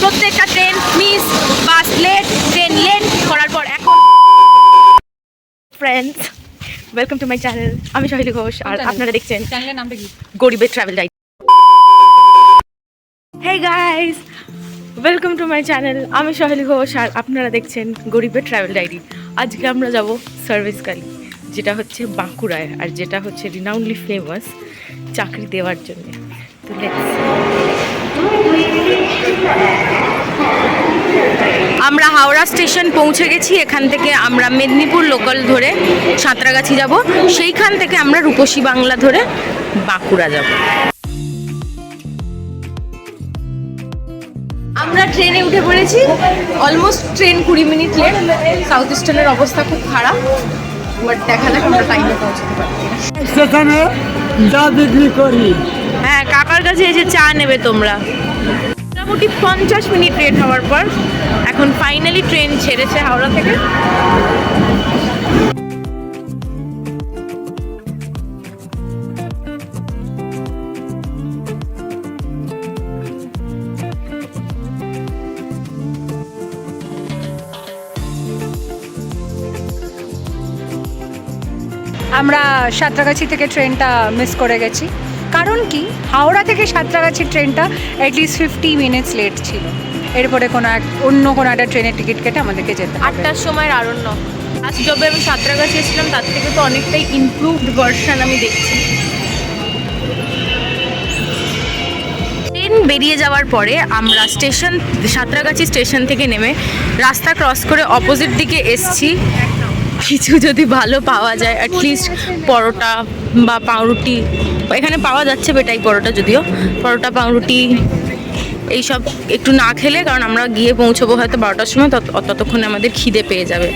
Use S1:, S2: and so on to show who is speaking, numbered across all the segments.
S1: প্রত্যেকটা train miss bus late train late করার পর এখন friends welcome to my channel আমি সহিলি ঘোষ আর আপনারা দেখছেন
S2: চ্যানেলের নামটা কি?
S1: গরিবের travel guide hey guys welcome to my channel আমি সহেলি ঘোষ আর আপনারা দেখছেন গরিবের ট্রাভেল ডায়েরি আজকে আমরা যাব সার্ভিস গাড়ি যেটা হচ্ছে বাঁকুড়ায় আর যেটা হচ্ছে রিনাউন্ডলি ফেমাস চাকরি দেওয়ার জন্য। তো see. আমরা হাওড়া স্টেশন পৌঁছে গেছি, এখান থেকে আমরা মেদিনীপুর লোকাল ধরে সাঁতরাগাছি যাব, সেইখান থেকে আমরা রূপসী বাংলা ধরে বাঁকুড়া যাব। আমরা ট্রেনে উঠে পড়েছি অলমোস্ট ট্রেন কুড়ি মিনিট লেট সাউথ ইস্টার্নের অবস্থা খুব খারাপ বাট দেখা যাক আমরা টাইমে পৌঁছতে পারি
S3: যা বিক্রি করি।
S1: কাকার কাছে এসে চা নেবে তোমরা। মোটামুটি পঞ্চাশ মিনিট লেট হওয়ার পর এখন ফাইনালি ট্রেন ছেড়েছে হাওড়া থেকে।
S2: আমরা সাঁতরাগাছি থেকে ট্রেনটা মিস করে গেছি। কারণ কি? হাওড়া থেকে সাঁতরাগাছি ট্রেনটা অ্যাটলিস্ট ফিফটি মিনিটস লেট ছিল। এরপরে কোনো এক অন্য কোনো একটা ট্রেনের টিকিট কেটে আমাদেরকে যেতে
S1: আটটার সময় আরণ্য। আজ যবে আমি সাঁতরাগাছি এসেছিলাম তার থেকে তো অনেকটাই ইমপ্রুভড ভার্সন আমি দেখছি। ট্রেন বেরিয়ে যাওয়ার পরে আমরা স্টেশন সাঁতরাগাছি স্টেশন থেকে নেমে রাস্তা ক্রস করে অপোজিট দিকে এসছি। কিছু যদি ভালো পাওয়া যায় অ্যাটলিস্ট পরোটা বা পাউরুটি এখানে পাওয়া যাচ্ছে বেটাই পরোটা যদিও। পরোটা, পাউরুটি, এইসব একটু না খেলে, কারণ আমরা গিয়ে পৌঁছবো হয়তো বারোটার সময়, তত ততক্ষণে আমাদের খিদে পেয়ে যাবে।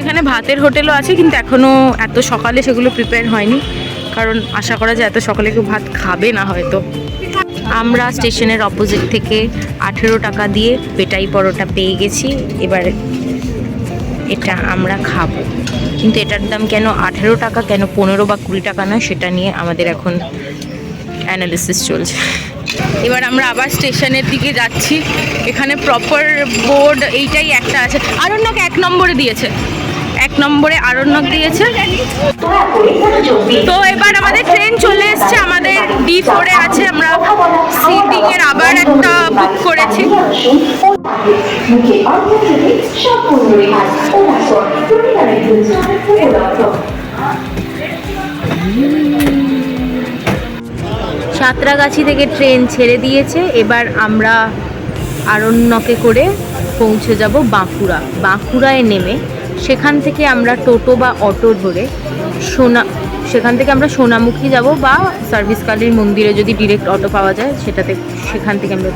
S1: এখানে ভাতের হোটেলও আছে, কিন্তু এখনও এত সকালে সেগুলো প্রিপেয়ার হয়নি। কারণ আশা করা যায় এত সকালে কেউ ভাত খাবে না হয়তো। আমরা স্টেশনের অপোজিট থেকে আঠেরো টাকা দিয়ে পেটাই পরোটা পেয়ে গেছি। এবার এটা আমরা খাব। কিন্তু এটার দাম কেন আঠেরো টাকা, কেন পনেরো বা কুড়ি টাকা না সেটা নিয়ে আমাদের এখন অ্যানালিসিস চলছে। এবার আমরা আবার স্টেশনের দিকে যাচ্ছি। এখানে প্রপার বোর্ড এইটাই একটা আছে। আর আরণ্যক এক নম্বরে দিয়েছে। এক নম্বরে আরণ্যক দিয়েছে। তো এবার আমাদের ট্রেন চলে এসছে, আমাদের ডি ফোরে আছে, আমরা সিটিং এর আবার একটা বুক করেছি। সাঁতরাগাছি থেকে ট্রেন ছেড়ে দিয়েছে, এবার আমরা আরণ্যকে করে পৌঁছে যাব বাঁকুড়া। বাঁকুড়ায় নেমে সেখান থেকে আমরা টোটো বা অটো ধরে সোনা, সেখান থেকে আমরা সোনামুখী যাব বা সার্ভিস কালীর মন্দিরে যদি ডিরেক্ট অটো পাওয়া যায়, সেটাতে সেখান থেকে আমরা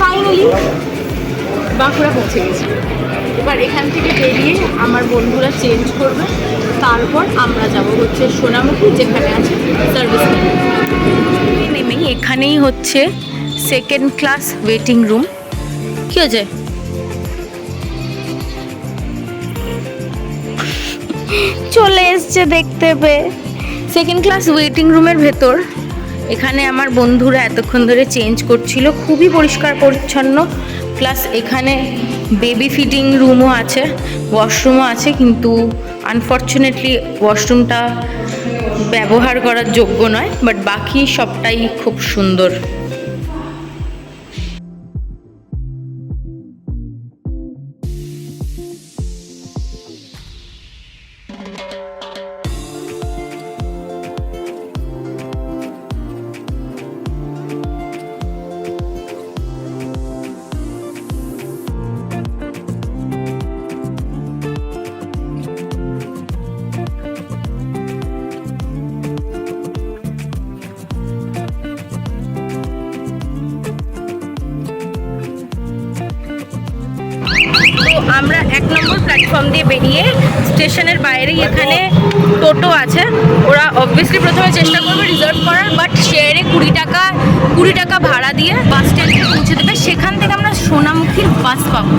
S1: ফাইনালি বাঁকুড়া পৌঁছে গেছি। এবার এখান থেকে বেরিয়ে আমার বন্ধুরা চেঞ্জ করবে। তারপর আমরা যাব হচ্ছে সোনামুখী যেখানে আছে সার্ভিস নেমেই এখানেই হচ্ছে সেকেন্ড ক্লাস ওয়েটিং রুম কি হয়েছে? চলে এসছে দেখতে পেয়ে। সেকেন্ড ক্লাস ওয়েটিং রুমের ভেতর। এখানে আমার বন্ধুরা এতক্ষণ ধরে চেঞ্জ করছিল, খুবই পরিষ্কার পরিচ্ছন্ন। প্লাস এখানে বেবি ফিটিং রুমও আছে ওয়াশরুমও আছে, কিন্তু আনফর্চুনেটলি ওয়াশরুমটা ব্যবহার করার যোগ্য নয় বাট বাকি সবটাই খুব সুন্দর। প্ল্যাটফর্ম দিয়ে বেরিয়ে স্টেশনের বাইরেই এখানে টোটো আছে। ওরা অবভিয়াসলি প্রথমে চেষ্টা করবে রিজার্ভ করার বাট শেয়ারে কুড়ি টাকা কুড়ি টাকা ভাড়া দিয়ে বাস স্ট্যান্ডে পৌঁছে দেবে। সেখান থেকে আমরা সোনামুখীর বাস পাবো।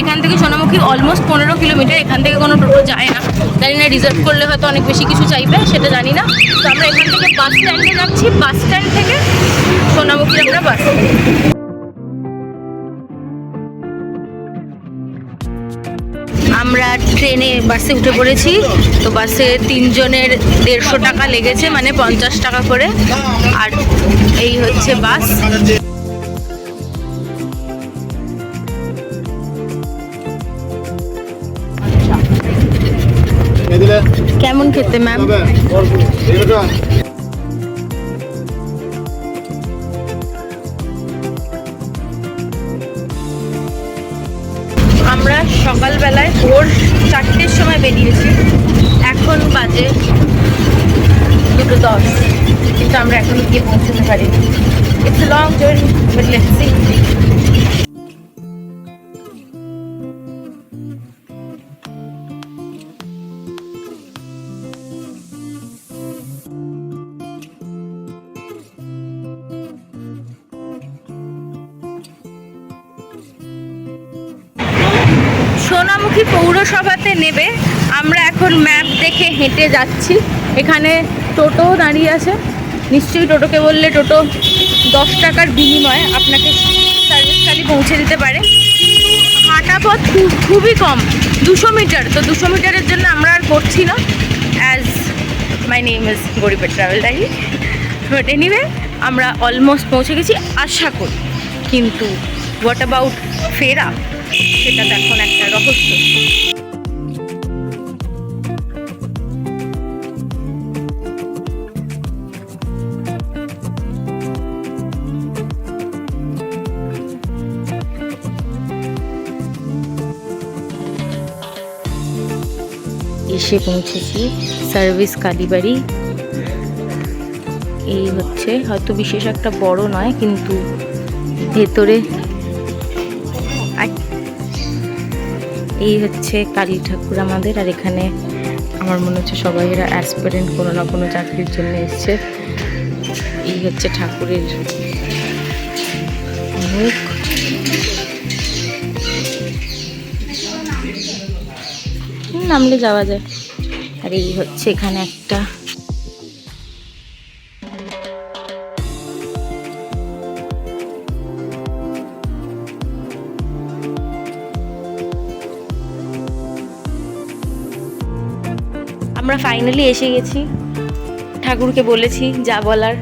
S1: এখান থেকে সোনামুখী অলমোস্ট পনেরো কিলোমিটার, এখান থেকে কোনো টোটো যায় না। জানি না রিজার্ভ করলে হয়তো অনেক বেশি কিছু চাইবে, সেটা জানি না। তো আমরা এখান থেকে বাস স্ট্যান্ডে যাচ্ছি। বাস স্ট্যান্ড থেকে সোনামুখী আমরা বাস আমরা ট্রেনে বাসে উঠে পড়েছি। তো বাসে তিনজনের দেড়শো টাকা লেগেছে মানে পঞ্চাশ টাকা করে। আর এই হচ্ছে বাস। কেমন খেতে ম্যাম সকালবেলায় ভোর চারটের সময় বেরিয়েছি। এখন বাজে দুটো দশ। কিন্তু আমরা এখনও গিয়ে পৌঁছতে পারিনি। It's long journey but let's see পৌরসভাতে নেবে। আমরা এখন ম্যাপ দেখে হেঁটে যাচ্ছি। এখানে টোটো দাঁড়িয়ে আছে। নিশ্চয়ই টোটোকে বললে টোটো দশ টাকার বিনিময়ে আপনাকে সার্ভিসখালি পৌঁছে দিতে পারে। হাঁটা পথ খুবই কম। দুশো মিটার। তো দুশো মিটারের জন্য আমরা আর করছি না। অ্যাজ মাই নেম ইজ গরিবের ট্রাভেল ডাইরি বাট এনিওয়ে আমরা অলমোস্ট পৌঁছে গেছি। আশা করি। কিন্তু হোয়াট অ্যাবাউট ফেরা সেটা তো এখন একটা রহস্য। এসে পৌঁছেছি, সার্ভিস কালীবাড়ি। এই হচ্ছে, হয়তো বিশেষ একটা বড় নয়, কিন্তু ভেতরে এই হচ্ছে কালী ঠাকুর আমাদের, আর এখানে আমার মনে হচ্ছে সবাই এরা অ্যাসপিরেন্ট কোনো না কোনো চাকরির জন্য এসছে। এই হচ্ছে ঠাকুরের মুখ। নামলে যাওয়া যায়। আর এই হচ্ছে এখানে একটা। আমরা ফাইনালি এসে গেছি। ঠাকুরকে বলেছি যা বলার।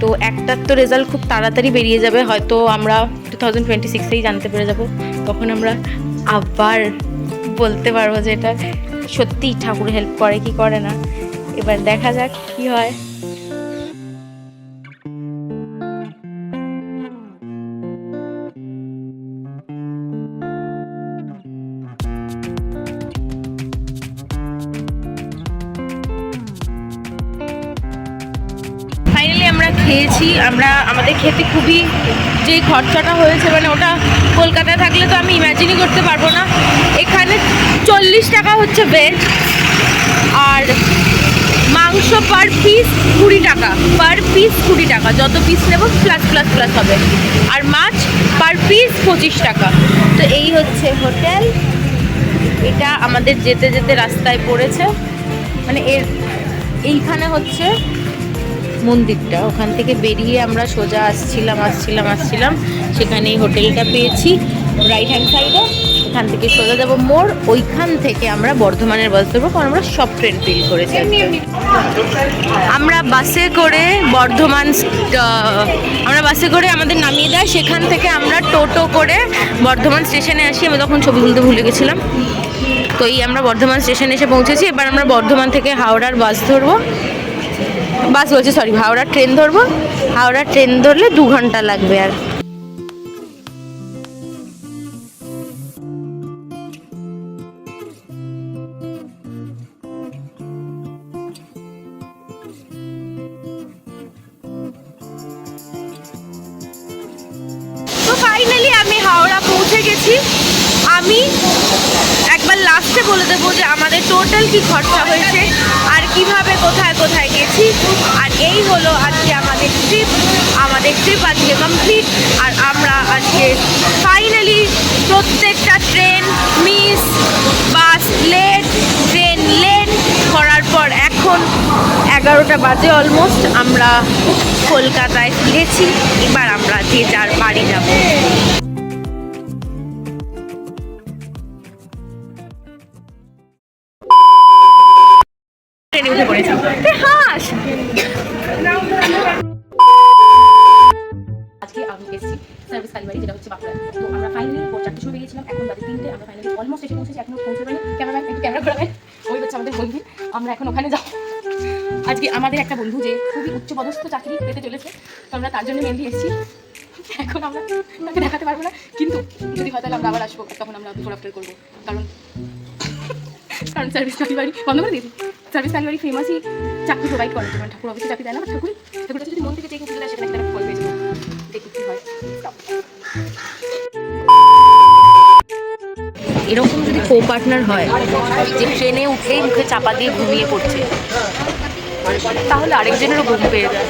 S1: তো একটার তো রেজাল্ট খুব তাড়াতাড়ি বেরিয়ে যাবে। হয়তো আমরা টু থাউজেন্ড টোয়েন্টি সিক্সেই জানতে পেরে যাব। তখন আমরা আবার বলতে পারব যে এটা সত্যিই ঠাকুর হেল্প করে কি করে না? এবার দেখা যাক কি হয়। খেয়েছি আমরা, আমাদের খেতে খুবই যে খরচাটা হয়েছে মানে ওটা কলকাতায় থাকলে তো আমি ইমাজিনই করতে পারব না। এখানে চল্লিশ টাকা হচ্ছে ভেজ আর মাংস পার পিস কুড়ি টাকা। পার পিস কুড়ি টাকা। যত পিস নেব প্লাস প্লাস প্লাস হবে। আর মাছ পার পিস পঁচিশ টাকা। তো এই হচ্ছে হোটেল। এটা আমাদের যেতে যেতে রাস্তায় পড়েছে। মানে এর, এইখানে হচ্ছে মন্দিরটা। ওখান থেকে বেরিয়ে আমরা সোজা আসছিলাম আসছিলাম আসছিলাম। সেখানে হোটেলটা পেয়েছি রাইট হ্যান্ড সাইডে এখান থেকে সোজা যাব মোড়। ওইখান থেকে আমরা বর্ধমানের বাস ধরবো, কারণ আমরা সব ট্রেন ফিল করেছি আমরা বাসে করে বর্ধমান আমরা বাসে করে আমাদের নামিয়ে দেয়। সেখান থেকে আমরা টোটো করে বর্ধমান স্টেশনে আসি। আমি তখন ছবি তুলতে ভুলে গেছিলাম। তো এই আমরা বর্ধমান স্টেশনে এসে পৌঁছেছি। এবার আমরা বর্ধমান থেকে হাওড়ার বাস ধরবো। বাস বলছি সরি হাওড়ার ট্রেন ধরবো। হাওড়ার ট্রেন ধরলে দু ঘণ্টা লাগবে আর। ফাইনালি আমি হাওড়া পৌঁছে গেছি। আমি একবার লাস্টে বলে দেবো যে আমাদের টোটাল কি খরচা হয়েছে আর কীভাবে কোথায় কোথায় গেছি। আর এই হলো আজকে আমাদের ট্রিপ আমাদের ট্রিপ আজকে কমপ্লিট আর আমরা আজকে ফাইনালি প্রত্যেকটা train miss bus late train late করার পর এখন এগারোটা বাজে অলমোস্ট আমরা কলকাতায় ফিরেছি। এবার আমরা যে যার বাড়ি যাব।
S4: সার্ভিস কালীবাড়ি যেটা হচ্ছে বাঁকুড়া তো আমরা ফাইনালি ভোর চারটে সময় বেরিয়েছিলাম, এখন বাজে তিনটে, আমরা ফাইনালি অলমোস্ট এসে পৌঁছেছি, এখনও পৌঁছে পারিনি ক্যামেরাম্যান একটু ক্যামেরা ঘোরাবেন। ওই হচ্ছে আমাদের বন্ধু, আমরা এখন ওখানে যাব। আজকে আমাদের একটা বন্ধু যে খুবই উচ্চ পদস্থ চাকরি পেতে চলেছে, তো আমরা তার জন্য মেনলি এসেছি। এখন আমরা তাকে দেখাতে পারব না, কিন্তু যদি হয় তাহলে আমরা আবার আসব তখন আমরা বিফোর আফটার করব। কারণ কারণ সার্ভিস কালীবাড়ি বন্ধ করে দিয়েছি। সার্ভিস কালীবাড়ি ফেমাসই চাকরি প্রোভাইড করে ঠাকুর অফিসে চাকরি দেয় না ঠাকুর ঠাকুরটা যদি মন থেকে চেয়ে খুঁজে
S1: এরকম যদি কো পার্টনার হয়, যে ট্রেনে উঠেই মুখে চাপা দিয়ে ঘুমিয়ে পড়ছে, তাহলে আরেকজনেরও ঘুম পেয়ে যায়।